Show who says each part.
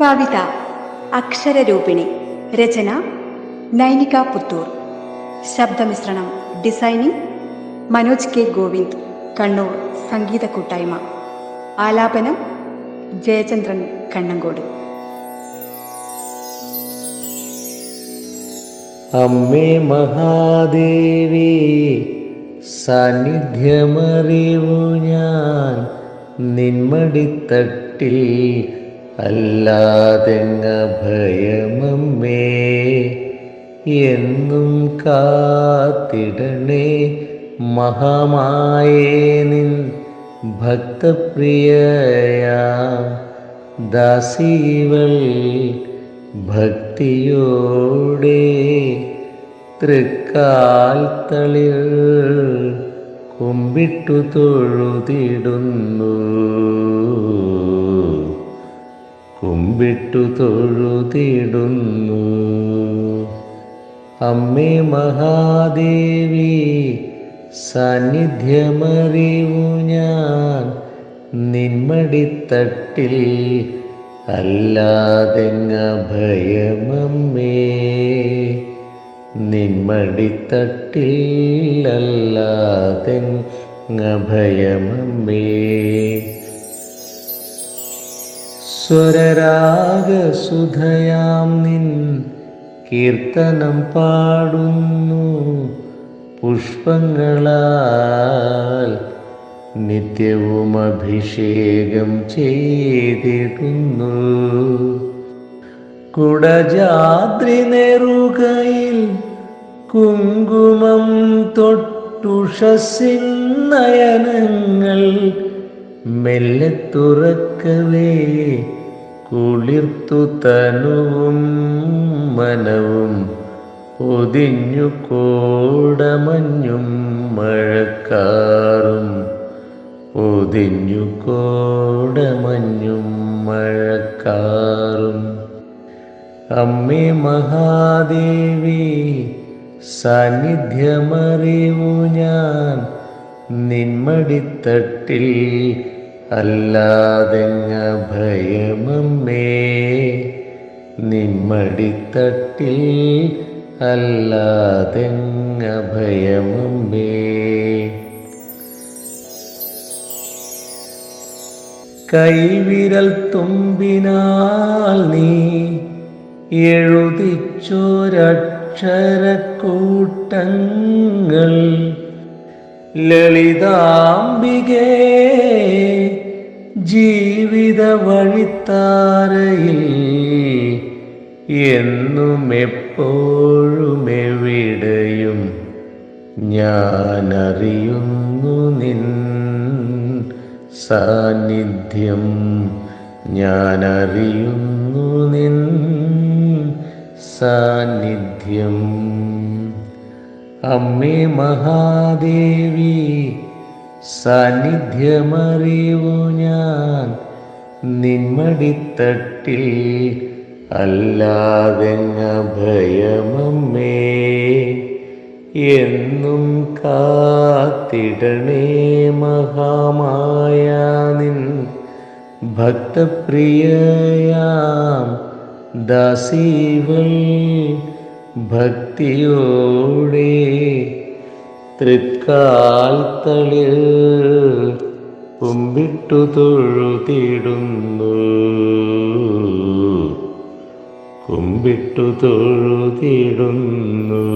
Speaker 1: കവിത അക്ഷരരൂപിണി രചന നൈനിക പുത്തൂർ. ശബ്ദമിശ്രണം designing Manoj K. Govind Kannur സംഗീത കൂട്ടായ്മ. ആലാപനം ജയചന്ദ്രൻ കണ്ണങ്കോട്.
Speaker 2: അമ്മേ മഹാദേവി സാന്നിധ്യമറിവു ഞാൻ. നിന്മടിത്തട്ടിൽ അല്ലാതെങ്ങ ഭയമമ്മേ എന്നും കാത്തിടണേ. മഹാമായേ നിൻ ഭക്തപ്രിയയാ. ദാസീവൾ ഭക്തിയോടെ തൃക്കാൽ തളിർ കുമ്പിട്ടു തൊഴുതിടുന്നു. കുമ്പിട്ടു തൊഴുതിടുന്നു അമ്മേ മഹാദേവി സാന്നിധ്യമറിവു ഞാൻ നിന്മടിത്തട്ടിൽ അല്ലാതെങ്ങ ഭയമമ്മേ നിന്മടിത്തട്ടിൽ അല്ലാതെങ്ങ ഭയമമ്മേ സ്വരരാഗസുധയാം നിൻ കീർത്തനം പാടുന്നു. പുഷ്പങ്ങളാൽ നിത്യവും അഭിഷേകം ചെയ്തിടുന്നു. കുടജാദ്രി നെറുകയിൽ കുങ്കുമം തൊട്ടുഷസിൻ നയനങ്ങൾ മെല്ലെ തുറക്കവേ കുളിർത്തു തനുവും മനവും പൊതിഞ്ഞു കോടമഞ്ഞും മഴക്കാറും പൊതിഞ്ഞു കോടമഞ്ഞും മഴക്കാറും. അമ്മേ മഹാദേവി സാന്നിധ്യമറിവു ഞാൻ നിന്മടിത്തട്ടിൽ അല്ലാതെങ്ങ ഭയമമ്മേ നിമ്മടിത്തട്ടിൽ അല്ലാതെങ്ങ ഭയമമ്മേ കൈവിരൽ തുമ്പിനാൽ നീ എഴുതിച്ചൊരക്ഷരക്കൂട്ടങ്ങൾ ലളിതാംബികേ ജീവിത വഴിത്താരയിൽ എന്നും എപ്പോഴും എവിടെയും ഞാനറിയുന്നു നിൻ സാന്നിധ്യം. ഞാനറിയുന്നു നിൻ സാന്നിധ്യം. അമ്മേ മഹാദേവി സാന്നിധ്യമറിയൂ ഞാൻ. നിന്മടിത്തട്ടിൽ അല്ലാതെങ്ങ ഭയമമ്മേ എന്നും കാത്തിടണേ മഹാമായ നിൻ ഭക്തപ്രിയയാം. ദാസീവൾ ഭക്തിയോടെ തൃക്കാൽ തളിർ കുമ്പിട്ടു തൊഴുതിടുന്നു. കുമ്പിട്ടു തൊഴുതിടുന്നു.